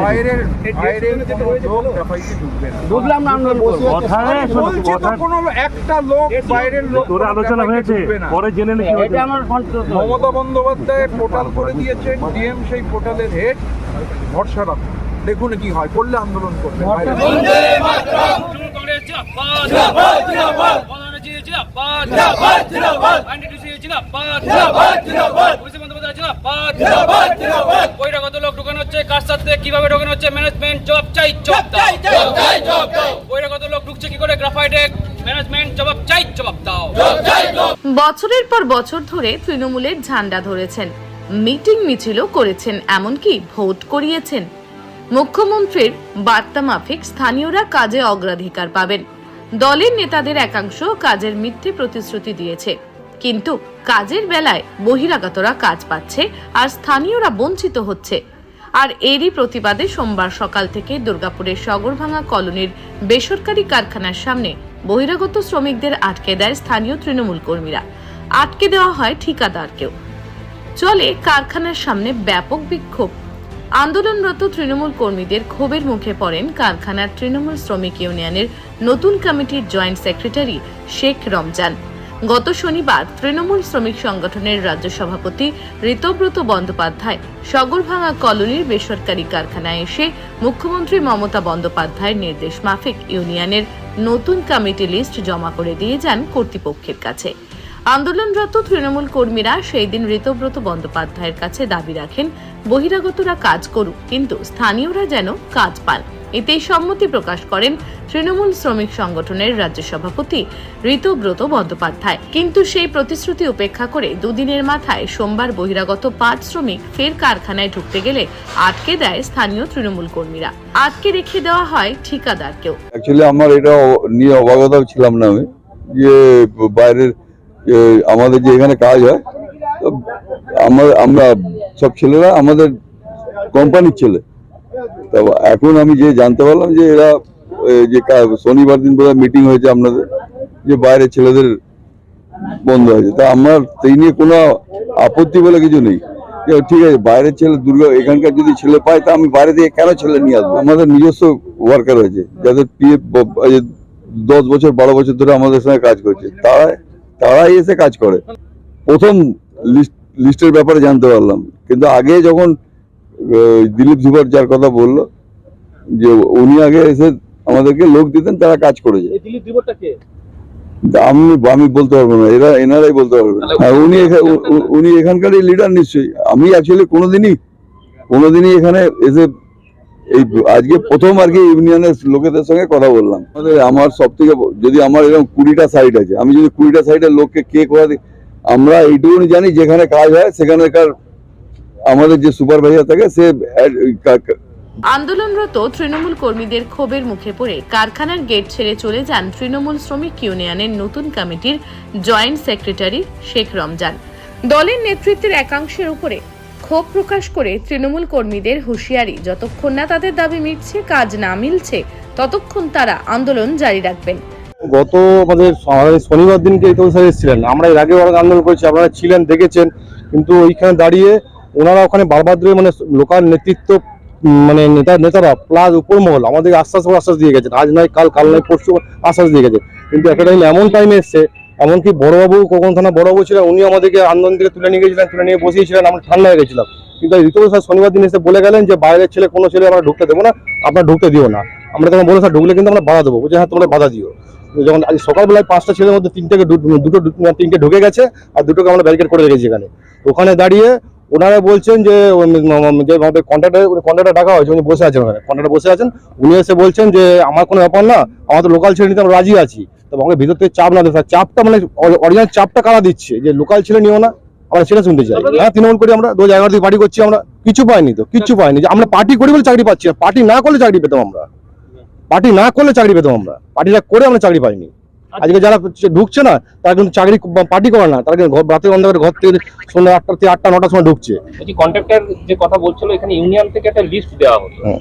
বাইরের বাইরের কোনো লোক গ্রাফাইটে ঢুকবে না। বুঝলাম না আন্দোলন করব কথায় বলছি তো কোনো একটা লোক বাইরের লোক আলোচনা হয়েছে পরে জেনে নাকি এটা আমার সন্তোষ নয়। মমতা বন্দ্যোপাধ্যায় পোর্টাল করে দিয়েছেন ডিএম সেই পোর্টালের হেড ভরসা রাখুন দেখুন কি হয় করলে আন্দোলন করবে। বাইরে তৃণমূল জিন্দাবাদ জিন্দাবাদ জিন্দাবাদ জিন্দাবাদ জিন্দাবাদ জিন্দাবাদ জিন্দাবাদ জিন্দাবাদ জিন্দাবাদ অভিষেক বন্দ্যোপাধ্যায় জিন্দাবাদ জিন্দাবাদ। জিন্দাবাদ বহিরাগত লোক ঢোকানো হচ্ছে? কার সাথে কীভাবে ঢোকানো হচ্ছে? ম্যানেজমেন্ট জবাব চাই জবাব দাও। জবাব চাই জবাব দাও। বহিরাগত লোক ঢুকছে কি করে? গ্রাফাইটে ম্যানেজমেন্ট জবাব চাই জবাব দাও। বছরের পর বছর ধরে তৃণমূলের ঝান্ডা ধরেছেন। মিটিং মিছিলও করেছেন এমনকি ভোট করিয়েছেন। মুখ্যমন্ত্রীর বার্তা মাফিক স্থানীয়রা কাজে অগ্রাধিকার পাবেন। দলের নেতাদের একাংশ কাজের মিথ্যে প্রতিশ্রুতি দিয়েছে। কিন্তু কাজের বেলায় বহিরাগতরা কাজ পাচ্ছে আর স্থানীয়রা বঞ্চিত হচ্ছে। আর এরই প্রতিবাদে সোমবার সকাল থেকে দুর্গাপুরের সগরভাঙা কলোনির বেসরকারি কারখানার সামনে বহিরাগত শ্রমিকদের আটকে দেয় স্থানীয় তৃণমূল কর্মীরা। আটকে দেওয়া হয় ঠিকাদারকেও। চলে কারখানার সামনে ব্যাপক বিক্ষোভ। আন্দোলনরত তৃণমূল কর্মীদের ক্ষোভের মুখে পড়েন কারখানার তৃণমূল শ্রমিক ইউনিয়নের নতুন কমিটির জয়েন্ট সেক্রেটারি শেখ রমজান। গত শনিবার তৃণমূল শ্রমিক সংগঠনের রাজ্য সভাপতি ঋতব্রত বন্দ্যোপাধ্যায় সগরভাঙা কলোনির বেসরকারি কারখানায় এসে মুখ্যমন্ত্রী মমতা বন্দ্যোপাধ্যায়ের নির্দেশ মাফিক ইউনিয়নের নতুন কমিটি লিস্ট জমা করে দিয়ে যান কর্তৃপক্ষের কাছে। আন্দোলনরত তৃণমূল কর্মীরা সেই দিন ঋতব্রত বন্দ্যোপাধ্যায়ের কাছে দাবি রাখেন, বহিরাগতরা কাজ করুক, কিন্তু স্থানীয়রা যেন কাজ পান। এতেই সম্মতি প্রকাশ করেন তৃণমূল শ্রমিক সংগঠনের রাজ্য সভাপতি ঋতব্রত বন্দ্যোপাধ্যায়। কিন্তু সেই প্রতিশ্রুতি উপেক্ষা করে দুদিনের মাথায় সোমবার বহিরাগত পাঁচ শ্রমিক ফের কারখানায় ঢুকতে গেলে আটকে দেয় স্থানীয় তৃণমূল কর্মীরা। আটকে রেখে দেওয়া হয় ঠিকাদারকেও। আমার এটা নিয়ে অবগত ছিলাম না আমি, যে বাইরের আমাদের যে এখানে কাজ হয় আমরা সব ছেলেরা আমাদের কোম্পানির ছেলে। তো এখন আমি যে জানতে পারলাম যে এরা যে শনিবার দিন বোধহয় মিটিং হয়েছে আপনাদের, যে বাইরে ছেলেদের বন্ধ হয়েছে। তা আমার সেই নিয়ে কোনো আপত্তি বলে কিছু নেই। ঠিক আছে, বাইরের ছেলে দুর্গা, এখানকার যদি ছেলে পায়, তা আমি বাইরে থেকে কেন ছেলে নিয়ে আসব? আমাদের নিজস্ব ওয়ার্কার হয়েছে যাদের পিএফ দশ বছর, বারো বছর ধরে আমাদের সঙ্গে কাজ করছে। তারা, তারাই এসে কাজ করে। প্রথম লিস্ট লিস্টের ব্যাপারে জানতে পারলাম। কিন্তু আগে যখন দিলীপ ধুবার যার কথা বলল যে উনি আগে এসে আমাদেরকে লোক দিতেন তারা কাজ করেছে তা আমি আমি বলতে পারব না এরা এনারাই বলতে পারবে উনি এখানকারই লিডার নিশ্চয়ই। আমি অ্যাকচুয়ালি কোনোদিনই কোনোদিনই এখানে এসে এই আজকে প্রথম আর কি ইউনিয়নের লোকেদের সঙ্গে কথা বললাম। আমাদের আমার সব থেকে যদি আমার এরকম কুড়িটা সাইড আছে আমি যদি কুড়িটা সাইডের লোককে কে করে আমরা এইটুকুনি জানি যেখানে কাজ হয় সেখানেকার আমাদের যে সুপারভাইজার থাকে সে আন্দোলনরত তৃণমূল কর্মীদের ক্ষোভের মুখে পড়ে কারখানার গেট ছেড়ে চলে যান তৃণমূল শ্রমিক ইউনিয়নের নতুন কমিটির জয়েন্ট সেক্রেটারি শেখ রমজান। দলের নেতৃত্বের একাংশের উপরে ক্ষোভ প্রকাশ করে তৃণমূল কর্মীদের হুঁশিয়ারি। যতক্ষণ না তাদের দাবি মিটছে কাজ না মিলছে ততক্ষণ তারা আন্দোলন জারি রাখবেন। গত আমাদের আমাদের শনিবার দিনকে এই তো স্যার এসেছিলেন। আমরা এর আগে অনেক আন্দোলন করেছি আপনারা ছিলেন দেখেছেন কিন্তু ওইখানে দাঁড়িয়ে ওনারা ওখানে বারবার ধরে মানে লোকাল নেতৃত্ব মানে নেতা, নেতারা প্লাস উপরমহল, আমাদের আশ্বাস করে আশ্বাস দিয়ে গেছেন। আজ নয়, কাল কাল নয়, পরশু আশ্বাস দিয়ে গেছে কিন্তু একটা টাইম এমন টাইম এসছে, এমনকি বড়বাবু কখন থানা বড়বাবু ছিলেন উনি আমাদেরকে আন্দোলন থেকে তুলে নিয়ে গেছিলেন, তুলে নিয়ে বসিয়েছিলেন, আমরা ঠান্ডা হয়ে গেছিলাম। কিন্তু ঋতু স্যার শনিবার দিন এসে বলে গেলেন যে, বাইরের ছেলে, কোনো ছেলে আমরা ঢুকতে দেবো না, আপনারা ঢুকতে দিও না। আমরা তখন বলে স্যার, ঢুকলে কিন্তু আমরা বাধা দেবো। বলছে হ্যাঁ তোমরা বাধা দিও। যখন আজ সকালবেলায় পাঁচটা ছেলের মধ্যে তিনটাকে দুটো তিনটে ঢুকে গেছে, আর দুটোকে আমরা ব্যারিকেড করে রেখেছি এখানে। ওখানে দাঁড়িয়ে ওনারা বলছেন যে উম, উম, যে আমাদের কন্ট্রাক্টর কন্ট্রাক্টর ডাকা হয়েছে উনি বসে আছেন ওখানে। কন্ট্রাক্টর বসে আছেন উনি এসে বলছেন যে আমার কোনো ব্যাপার না আমার তো লোকাল ছেলে নিতে আমরা রাজি আছি। তবে আমাকে ভিতর থেকে চাপ না দেয় চাপটা মানে অরিজিনাল চাপটা কারা দিচ্ছে? যে লোকাল ছেলে নিও না আমরা সেটা শুনতে চাই। হ্যাঁ তৃণমূল করি আমরা দু হাজার এগারো থেকে পার্টি করছি আমরা কিছু পাইনি তো কিচ্ছু পাইনি। যে আমরা পার্টি করি বলে চাকরি পাচ্ছি পার্টি না করলে চাকরি পেতাম আমরা। পার্টি না করলে চাকরি পেতাম আমরা। পার্টিটা করে আমরা চাকরি পাইনি। আজকে যারা ঢুকছে না তারা কিন্তু চাকরি পার্টি করে না। তারা কিন্তু রাতের অন্ধকারে ঘর থেকে সন্ধ্যা আটটা থেকে আটটা নটার সময় ঢুকছে। কন্ট্রাক্টর যে কথা বলছিল এখানে ইউনিয়ন থেকে একটা লিস্ট দেওয়া হতো হুম।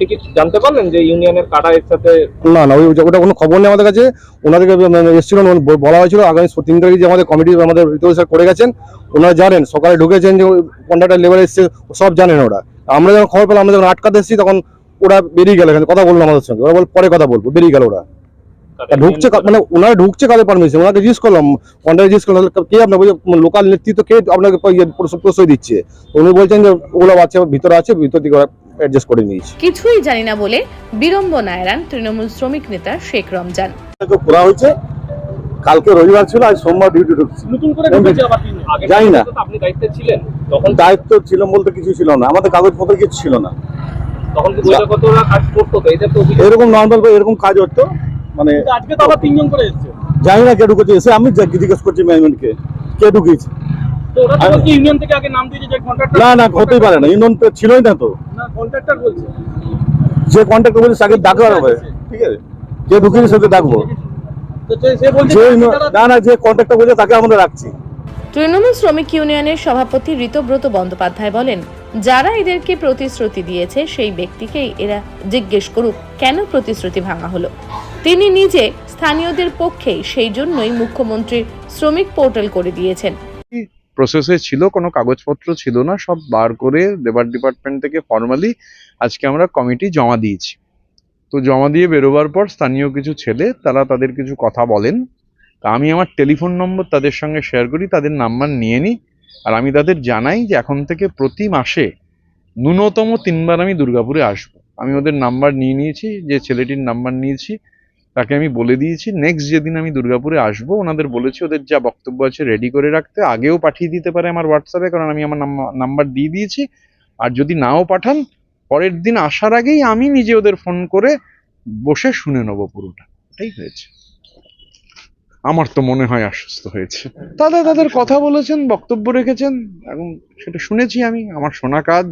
কি জানতে পারলেন যে ইউনিয়নের কারা এর সাথে না না ওটা কোনো খবর নেই আমাদের কাছে। ওনাদেরকে এসেছিল বলা হয়েছিল আগামী তিন তারিখে যে আমাদের কমিটি আমাদের ঋতু স্যার করে গেছেন ওনারা জানেন সকালে ঢুকেছেন যে কন্ট্রাক্টর লেবার এসছে সব জানেন ওরা। আমরা যখন খবর পেলাম আমরা যখন আটকাতে এসেছি তখন ওরা বেরিয়ে গেল কথা বলল আমাদের সঙ্গে। ওরা বল পরে কথা বলব বেরিয়ে গেল ওরা। ঢুকছে মানে ওনারা ঢুকছে কাদের পারমিশন ওনাকে জিজ্ঞেস করলাম কন্ট্রাক্টর জিজ্ঞেস করলাম কে আপনাকে লোকাল নেতৃত্ব কে আপনাকে ইয়ে প্রশ্রয়- দিচ্ছে? উনি বলছেন যে ওগুলো বাচ্চা ভিতরে আছে ভিতর থেকে অ্যাডজাস্ট করে নিয়েছে। কিছুই জানি না বলে বিড়ম্বনা এড়ান তৃণমূল শ্রমিক নেতা শেখ রমজান। করা হয়েছে। কালকে রবিবার ছিল আজ সোমবার ডিউটি ঢুকছি। নতুন করে ঢুকেছে আবার তিন আগে জানি না। আপনি দায়িত্বে ছিলেন তখন দায়িত্ব ছিল বলতে কিছু ছিল না। আমাদের কাগজপত্র কিছু ছিল না। তখন কাজ করতো এরকম নর্মাল এরকম কাজ হতো। মানে আজকে তো আবার তিনজন করে এসেছে। জানি না কে ঢুকেছে। এসে আমি জিজ্ঞেস করছি ম্যানেজমেন্টকে কে ঢুকিয়েছে না না হতেই পারে না। ইউনিয়ন তো ছিলই না তো। না কন্ট্রাক্টর বলছে। যে বলছে তাকে ডাকা হবে ঠিক আছে? যে ঢুকিয়েছে সেটা ডাকবো। না না যে বলছে তাকে আমরা রাখছি। তৃণমূল শ্রমিক ইউনিয়নের সভাপতি ঋতব্রত বন্দ্যোপাধ্যায় বলেন, যারা এদেরকে প্রতিশ্রুতি দিয়েছে, সেই ব্যক্তিকেই এরা জিজ্ঞেস করুক, কেন প্রতিশ্রুতি ভাঙা হলো? তিনি নিজে স্থানীয়দের পক্ষেই সেই জন্যই মুখ্যমন্ত্রী শ্রমিক পোর্টাল করে দিয়েছেন। প্রসেসে ছিল, কোনো কাগজপত্র ছিল না, সব বার করে লেবার ডিপার্টমেন্ট থেকে ফর্মালি আজকে আমরা কমিটি জমা দিয়েছি। তো জমা দিয়ে বেরোবার পর স্থানীয় কিছু ছেলে, তারা তাদের কিছু কথা বলেন। তা আমি আমার টেলিফোন নম্বর তাদের সঙ্গে শেয়ার করি, তাদের নাম্বার নিয়ে নিই, আর আমি তাদের জানাই যে এখন থেকে প্রতি মাসে ন্যূনতম তিনবার আমি দুর্গাপুরে আসব। আমি ওদের নাম্বার নিয়ে নিয়েছি, যে ছেলেটির নাম্বার নিয়েছি, তাকে আমি বলে দিয়েছি নেক্সট যেদিন আমি দুর্গাপুরে আসব, ওনাদের বলেছি ওদের যা বক্তব্য আছে রেডি করে রাখতে, আগেও পাঠিয়ে দিতে পারে আমার হোয়াটসঅ্যাপে কারণ আমি আমার নাম্বার দিয়ে দিয়েছি। আর যদি নাও পাঠান, পরের দিন আসার আগেই আমি নিজে ওদের ফোন করে বসে শুনে নেব পুরোটা। এটাই হয়েছে। আমার তো মনে হয় আশ্বস্ত হয়েছে। তারা তাদের কথা বলেছেন, বক্তব্য রেখেছেন এবং সেটা শুনেছি আমি, আমার শোনা কাজ।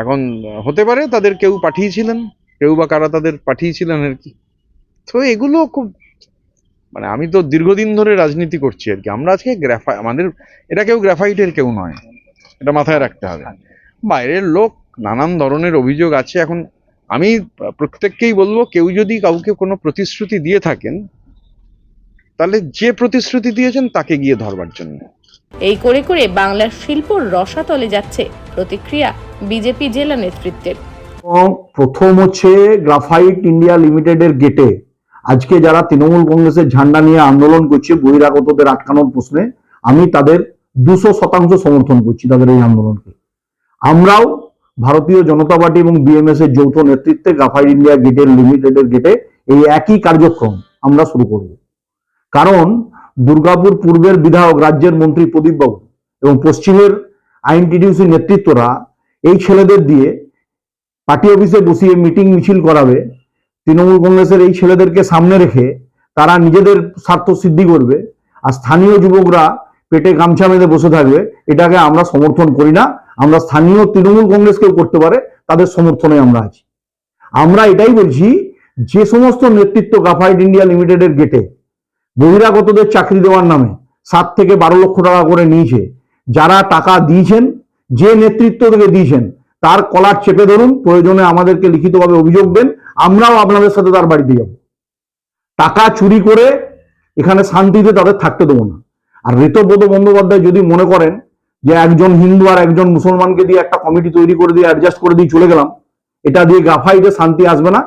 এখন হতে পারে তাদের কেউ পাঠিয়েছিলেন, কেউ বা কারা তাদের পাঠিয়েছিলেন আর কি। তো এগুলো খুব মানে আমি তো দীর্ঘদিন ধরে রাজনীতি করছি আর কি। আমরা আজকে গ্রাফাই আমাদের, এটা কেউ গ্রাফাইটের কেউ নয়। এটা মাথায় রাখতে হবে। বাইরের লোক, নানান ধরনের অভিযোগ আছে। এখন আমি প্রত্যেককেই বলব, কেউ যদি কাউকে কোনো প্রতিশ্রুতি দিয়ে থাকেন তাহলে যে প্রতিশ্রুতি দিয়েছেন তাকে গিয়ে ধরবার জন্য। এই করে করে বাংলার শিল্পর রসাতলে যাচ্ছে প্রতিক্রিয়া বিজেপি জেলা নেতৃত্বের। প্রথম হচ্ছে গ্রাফাইট ইন্ডিয়া লিমিটেডের গেটে। আজকে যারা তৃণমূল কংগ্রেসের ঝান্ডা নিয়ে আন্দোলন করছে বহিরাগতদের আটকানোর প্রশ্নে আমি তাদের দুশো শতাংশ সমর্থন করছি তাদের এই আন্দোলনকে। আমরাও ভারতীয় জনতা পার্টি এবং বিএমএস এর যৌথ নেতৃত্বে গ্রাফাইট ইন্ডিয়া গেটের লিমিটেডের গেটে এই একই কার্যক্রম আমরা শুরু করব। কারণ দুর্গাপুর পূর্বের বিধায়ক, রাজ্যের মন্ত্রী প্রদীপ বাবু এবং পশ্চিমের আইনটিডিউসি নেতৃত্বরা এই ছেলেদের দিয়ে পার্টি অফিসে বসিয়ে মিটিং মিছিল করাবে। তৃণমূল কংগ্রেসের এই ছেলেদেরকে সামনে রেখে তারা নিজেদের স্বার্থ সিদ্ধি করবে আর স্থানীয় যুবকরা পেটে গামছা বেঁধে বসে থাকবে। এটাকে আমরা সমর্থন করি না। আমরা স্থানীয় তৃণমূল কংগ্রেসকেও করতে পারে, তাদের সমর্থনে আমরা আছি। আমরা এটাই বলছি, যে সমস্ত নেতৃত্ব গ্রাফাইট ইন্ডিয়া লিমিটেডের গেটে বহিরাগতদের চাকরি দেওয়ার নামে সাত থেকে বারো লক্ষ টাকা করে নিয়েছে। যারা টাকা দিয়েছেন, যে নেতৃত্ব থেকে দিয়েছেন, তার কলার চেপে ধরুন, প্রয়োজনে আমাদেরকে লিখিতভাবে অভিযোগ দেন, আমরাও আপনাদের সাথে তার বাড়িতে যাব। টাকা চুরি করে এখানে শান্তিতে তাদের থাকতে দেবো না। আর ঋতব্রত বন্দ্যোপাধ্যায় যদি মনে করেন যে একজন হিন্দু আর একজন মুসলমানকে দিয়ে একটা কমিটি তৈরি করে দিয়ে অ্যাডজাস্ট করে দিয়ে চলে গেলাম, এটা দিয়ে গাফাইতে শান্তি আসবে না।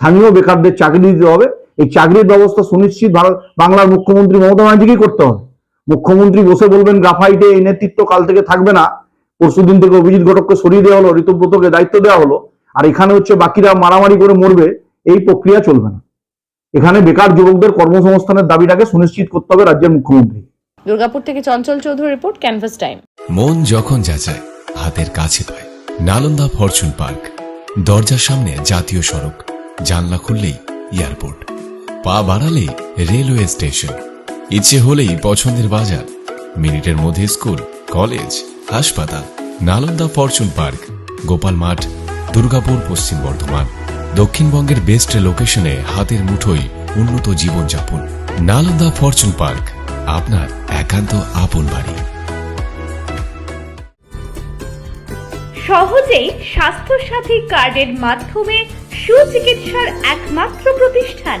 স্থানীয় বেকারদের চাকরি দিতে হবে এই চাকরির ব্যবস্থা সুনিশ্চিত ভারত বাংলার মুখ্যমন্ত্রী মমতা ব্যানার্জিকেই করতে হবে। মুখ্যমন্ত্রী বসে বলবেন গ্রাফাইটে এই নেতৃত্ব কাল থেকে থাকবে না। পরশুদিন থেকে অভিজিৎ ঘটককে সরিয়ে দেওয়া হলো ঋতব্রতকে দায়িত্ব দেওয়া হলো। আর এখানে হচ্ছে বাকিরা মারামারি করে মরবে এই প্রক্রিয়া চলবে না। এখানে বেকার যুবকদের কর্মসংস্থানের দাবিটাকে সুনিশ্চিত করতে হবে রাজ্যের মুখ্যমন্ত্রী। দুর্গাপুর থেকে Chanchal Chowdhury report canvas time মন যখন যাচায় হাতের কাছে পায়। নালন্দা ফরচুন পার্ক দরজার সামনে জাতীয় সড়ক জানলা খুললেই এয়ারপোর্ট। পা বাড়ালেই রেলওয়ে স্টেশন। ইচ্ছে হলেই পছন্দের বাজার, মিনিটের মধ্যে স্কুল, কলেজ, হাসপাতাল, নালন্দা ফরচুন পার্ক, গোপাল মাঠ, দুর্গাপুর পশ্চিম বর্ধমান, দক্ষিণবঙ্গের বেস্ট লোকেশনে হাতের মুঠোয় উন্নত জীবনযাপন, নালন্দা ফরচুন পার্ক, আপনার একান্ত আপন বাড়ি। সহজেই স্বাস্থ্যসাথী কার্ডের মাধ্যমে সুচিকিৎসার একমাত্র প্রতিষ্ঠান।